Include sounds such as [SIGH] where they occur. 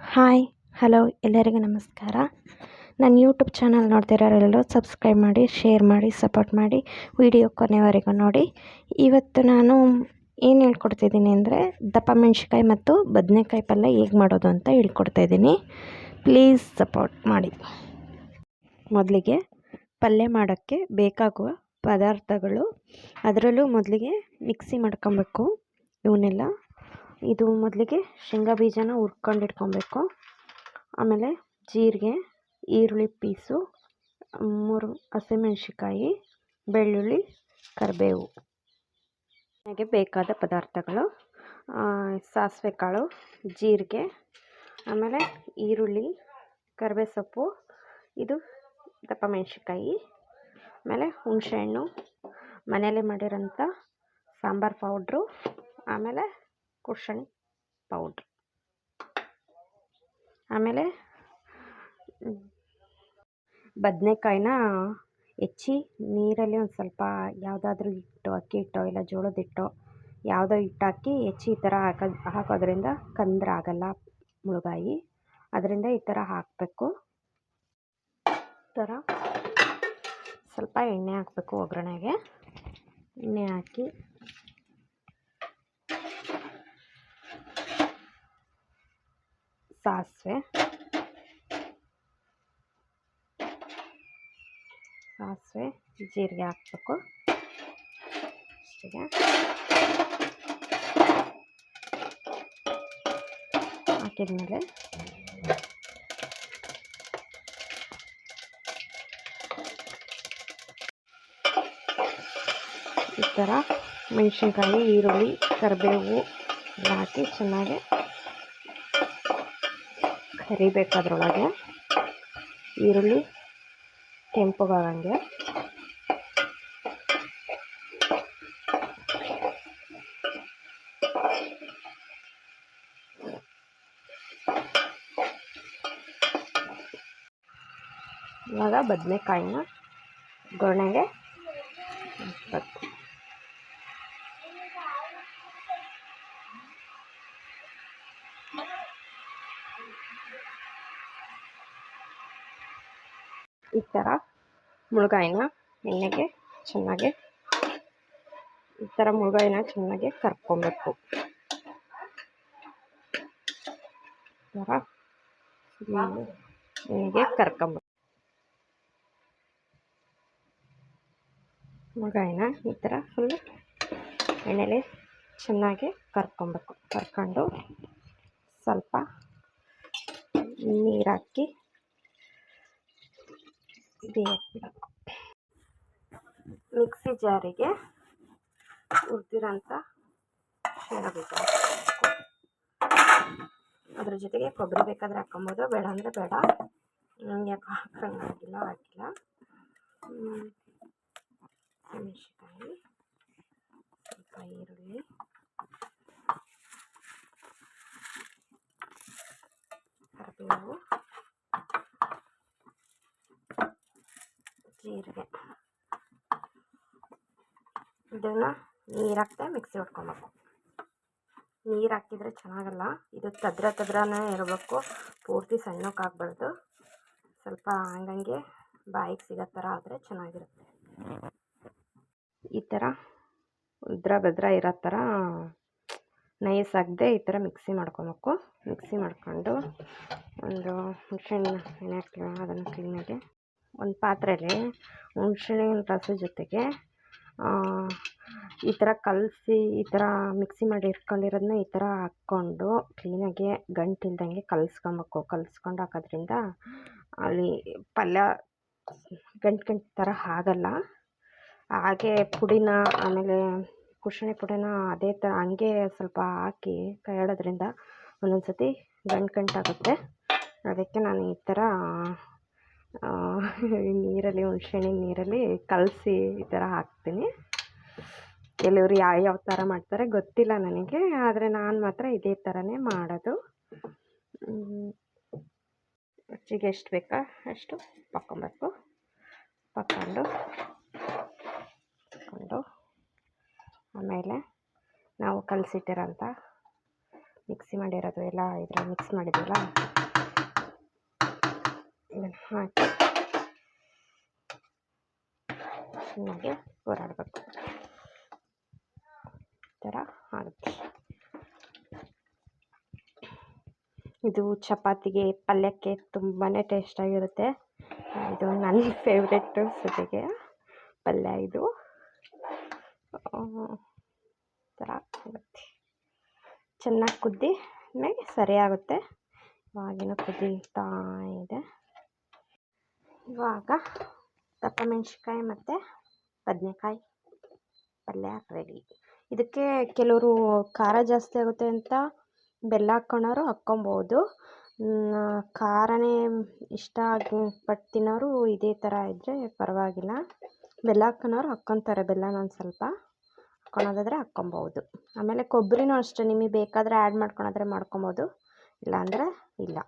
Hi, hello, ಎಲ್ಲರಿಗೂ ನಮಸ್ಕಾರ. ನನ್ನ ಯೂಟ್ಯೂಬ್ ಚಾನಲ್ ನೋಡ್ತಿರೋರೆಲ್ಲರೂ ಸಬ್ಸ್ಕ್ರೈಬ್ ಮಾಡಿ ಶೇರ್ ಮಾಡಿ ಸಪೋರ್ಟ್ ಮಾಡಿ ವಿಡಿಯೋ ಕೊನೆವರೆಗೂ ನೋಡಿ. ಇವತ್ತು ನಾನು ಏನು ಹೇಳ್ಕೊಡ್ತಿದ್ದೀನಿ ಅಂದರೆ ದಪ್ಪ ಮೆಣಸಿನ್ಕಾಯಿ ಮತ್ತು ಬದನೆಕಾಯಿ ಪಲ್ಯ ಹೇಗೆ ಮಾಡೋದು ಅಂತ ಹೇಳ್ಕೊಡ್ತಾಯಿದ್ದೀನಿ ಪ್ಲೀಸ್ ಸಪೋರ್ಟ್ ಮಾಡಿ. ಮೊದಲಿಗೆ ಪಲ್ಯ ಮಾಡೋಕ್ಕೆ ಬೇಕಾಗುವ ಪದಾರ್ಥಗಳು, ಅದರಲ್ಲೂ ಮೊದಲಿಗೆ ಮಿಕ್ಸಿ ಮಾಡ್ಕೊಬೇಕು. ಇವನ್ನೆಲ್ಲ ಇದು ಮೊದಲಿಗೆ ಶೇಂಗಾ ಬೀಜನ ಹುರ್ಕೊಂಡು ಇಟ್ಕೊಬೇಕು ಆಮೇಲೆ ಜೀರಿಗೆ, ಈರುಳ್ಳಿ ಪೀಸು, ಮೂರು ಹಸಿಮೆಣ್ಸಿಕಾಯಿ ಬೆಳ್ಳುಳ್ಳಿ, ಕರಿಬೇವು. ನನಗೆ ಬೇಕಾದ ಪದಾರ್ಥಗಳು ಸಾಸಿವೆ ಕಾಳು ಜೀರಿಗೆ, ಆಮೇಲೆ ಈರುಳ್ಳಿ ಕರಿಬೇ ಸೊಪ್ಪು ಇದು ದಪ್ಪ ಮೆಣಸಿಕಾಯಿ ಆಮೇಲೆ ಹುಣಸೆಹಣ್ಣು, ಮನೆಯಲ್ಲೇ ಮಾಡಿರೋಂಥ ಸಾಂಬಾರು ಪೌಡ್ರು, ಆಮೇಲೆ ಕುಶಣಿ ಪೌಡ್ರ್ ಆಮೇಲೆ, ಬದನೆಕಾಯಿನ ಹೆಚ್ಚಿ ನೀರಲ್ಲಿ ಒಂದು ಸ್ವಲ್ಪ ಯಾವುದಾದ್ರೂ ಹಿಟ್ಟು, ಅಕ್ಕಿ ಹಿಟ್ಟೋ ಇಲ್ಲ ಜೋಳದ ಹಿಟ್ಟೋ ಯಾವುದೋ ಹಿಟ್ಟು ಹಾಕಿ ಹೆಚ್ಚಿ ಈ ಥರ ಹಾಕೋದು ಹಾಕೋದ್ರಿಂದ ಕಂದ್ರ ಆಗಲ್ಲ ಮುಳುಗಾಯಿ. ಅದರಿಂದ ಈ ಥರ ಹಾಕಬೇಕು. ಥರ ಸ್ವಲ್ಪ ಎಣ್ಣೆ ಹಾಕಬೇಕು ಒಗ್ಗರಣೆಗೆ. ಎಣ್ಣೆ ಹಾಕಿ ಸಾಸಿವೆ ಸಾಸಿವೆ ಜೀರಿಗೆ ಹಾಕಬೇಕು. ಅಷ್ಟಿಗೆ. ಹಾಕಿದ್ಮೇಲೆ ಈ ಥರ ಮೆಣಸಿನ್ಕಾಯಿ ಈರುಳ್ಳಿ ಕರಿಬೇವು ಎಲ್ಲ ಹಾಕಿ ಚೆನ್ನಾಗಿ ಕರಿಬೇಕು ಅದರೊಳಗೆ ಈರುಳ್ಳಿ ಕೆಂಪಗಾಗಂಗೆ ಇವಾಗ ಬದನೆಕಾಯಿನ ಗೊಣೆಗೆ ಹಾಕ್ಬೇಕು ಈ ಥರ ಮುಳುಗಾಯಿನ ಎಣ್ಣೆಗೆ ಚೆನ್ನಾಗಿ, ಈ ಥರ ಮುಳುಗಾಯಿನ ಚೆನ್ನಾಗಿ ಕರ್ಕೊಬೇಕು. ಈ ಥರ ಎಣ್ಣೆಗೆ ಕರ್ಕೊಂಬೇಕು. ಮುಳುಗಾಯಿನ ಈ ಥರ ಫುಲ್ ಎಣ್ಣೆಲಿ ಚೆನ್ನಾಗಿ ಕರ್ಕೊಬೇಕು. ಕರ್ಕೊಂಡು ಸ್ವಲ್ಪ ನೀರು ಹಾಕಿ ಮಿಕ್ಸಿ ಜಾರಿಗೆ ಹುರಿದಿರೋಂಥ ಶೇಂಗಾ ಬೀಜ ಅದ್ರ ಜೊತೆಗೆ ಕೊಬ್ಬರಿ ಬೇಕಾದರೆ ಹಾಕ್ಕೊಬೋದು. ಬೇಡ ಅಂದರೆ ಬೇಡ. ಯಾಕೆ ಹಾಕಂಗಾಗಿಲ್ಲ ಹಾಕಿಲ್ಲ ಮೆಣಸಿನ್ಕಾಯಿ ಸ್ವಲ್ಪ ಈರುಳ್ಳಿ ಕರಿಬೇವು ಜೀರಿಗೆ ಇದನ್ನು ನೀರು ಹಾಕ್ದೆ ಮಿಕ್ಸಿ ಹೊಡ್ಕೊಬೇಕು. ನೀರು ಹಾಕಿದರೆ ಚೆನ್ನಾಗಲ್ಲ. ಇದು ತದ್ರ ತದ್ರನೇ ಇರಬೇಕು. ಪೂರ್ತಿ ಸಣ್ಣಕ್ಕೆ ಆಗಬಾರ್ದು. ಸ್ವಲ್ಪ ಹಂಗಂಗೆ ಬಾಯಿಗೆ ಸಿಗೋ ಥರ ಆದರೆ ಚೆನ್ನಾಗಿರುತ್ತೆ. ಈ ಥರ ಉದ್ರ ಬದ್ರ ಇರೋ ಥರ ನೈಸ್ ಆಗದೆ ಈ ಥರ ಮಿಕ್ಸಿ ಮಾಡ್ಕೊಬೇಕು. ಮಿಕ್ಸಿ ಮಾಡ್ಕೊಂಡು ಒಂದು ಹುಣಸೆಹಣ್ಣು ಎಣ್ಣೆ ಹಾಕ್ತೀವಿ ಅದನ್ನು ಕ್ಲೀನಾಗಿ ಒಂದು ಪಾತ್ರೆಯಲ್ಲಿ ಹುಣ್ಸೆಹಣ್ಣಿನ ರಸ ಜೊತೆಗೆ ಈ ಥರ ಕಲಸಿ, ಈ ಥರ ಮಿಕ್ಸಿ ಮಾಡಿ ಇಟ್ಕೊಂಡಿರೋದನ್ನ ಈ ಥರ ಹಾಕ್ಕೊಂಡು ಕ್ಲೀನಾಗಿ ಗಂಟಿಲ್ದಂಗೆ ಕಲಸ್ಕೊಬೇಕು. ಕಲಸ್ಕೊಂಡು ಹಾಕೋದ್ರಿಂದ ಅಲ್ಲಿ ಪಲ್ಯ ಗಂಟು ಗಂಟು ಥರ ಆಗಲ್ಲ. ಹಾಗೆ ಪುಡಿನ ಆಮೇಲೆ ಕುಶಣಿ ಪುಡಿನ ಅದೇ ಥರ ಹಂಗೆ ಸ್ವಲ್ಪ ಹಾಕಿ ಕೈಯಾಡೋದ್ರಿಂದ ಒಂದೊಂದು ಸತಿ ಗಂಟು ಗಂಟಾಗುತ್ತೆ ಅದಕ್ಕೆ ನಾನು ಈ ಥರ ನೀರಲ್ಲಿ ಹುಣ್ಸೆಹಣ್ಣಿನ ನೀರಲ್ಲಿ ಕಲಸಿ ಈ ಥರ ಹಾಕ್ತೀನಿ. ಕೆಲವ್ರು ಯಾವ ಥರ ಮಾಡ್ತಾರೆ ಗೊತ್ತಿಲ್ಲ ನನಗೆ, ಆದರೆ ನಾನು ಮಾತ್ರ ಇದೇ ಥರನೇ ಮಾಡೋದು. ರುಚಿಗೆ ಎಷ್ಟು ಬೇಕಾ? ಅಷ್ಟು ಪಕ್ಕೊಬೇಕು ಪಕ್ಕೊಂಡು ಪಕ್ಕೊಂಡು. ಆಮೇಲೆ ನಾವು ಕಲಸಿಟ್ಟಿರೋಂಥ ಮಿಕ್ಸಿ ಮಾಡಿರೋದು ಎಲ್ಲ ಇದ್ರಲ್ಲಿ ಮಿಕ್ಸ್ ಮಾಡಿದ್ವಲ್ಲ? ಇದನ್ನು ಹಾಕಿ. ಚೆನ್ನಾಗಿ ಹೋರಾಡಬೇಕು ಈ ಥರ ಆಗುತ್ತೆ. ಇದು ಚಪಾತಿಗೆ, ಪಲ್ಯಕ್ಕೆ ತುಂಬಾ ಟೇಸ್ಟಾಗಿರುತ್ತೆ ಇದು ನನ್ನ [LAUGHS] ಫೇವ್ರೆಟ್ಟು ಸದ್ಯಕ್ಕೆ ಪಲ್ಯ ಇದು. ಥರ ಆಗುತ್ತೆ. ಚೆನ್ನಾಗಿ ಕುದ್ದಿ ಮೇಲೆ ಸರಿಯಾಗುತ್ತೆ ಇವಾಗಿನ ಕುದೀತಾ ಇದೆ. ಇವಾಗ ದಪ್ಪ ಮೆಣಸಿನ್ಕಾಯಿ ಮತ್ತು ಬದನೆಕಾಯಿ ಪಲ್ಯ ರೆಡಿ ಇದಕ್ಕೆ ಕೆಲವರು ಖಾರ ಜಾಸ್ತಿ ಆಗುತ್ತೆ ಅಂತ ಬೆಲ್ಲ ಹಾಕ್ಕೊಳೋರು ಹಾಕ್ಕೊಬೋದು. ಖಾರನೇ ಇಷ್ಟ ಪಟ್ಟು ತಿನ್ನೋರು ಇದೇ ಥರ ಇದ್ದರೆ ಪರವಾಗಿಲ್ಲ. ಬೆಲ್ಲ ಹಾಕ್ಕೊಳೋರು ಹಾಕ್ಕೊತಾರೆ ಬೆಲ್ಲನ ಒಂದು ಸ್ವಲ್ಪ. ಹಾಕ್ಕೊಳೋದಾದ್ರೆ ಹಾಕ್ಕೊಬೋದು. ಆಮೇಲೆ ಕೊಬ್ಬರಿನೂ ಅಷ್ಟೇ, ನಿಮಗೆ ಬೇಕಾದರೆ ಆ್ಯಡ್ ಮಾಡ್ಕೊಳೋದಾದ್ರೆ ಮಾಡ್ಕೊಬೋದು. ಇಲ್ಲಾಂದರೆ ಇಲ್ಲ.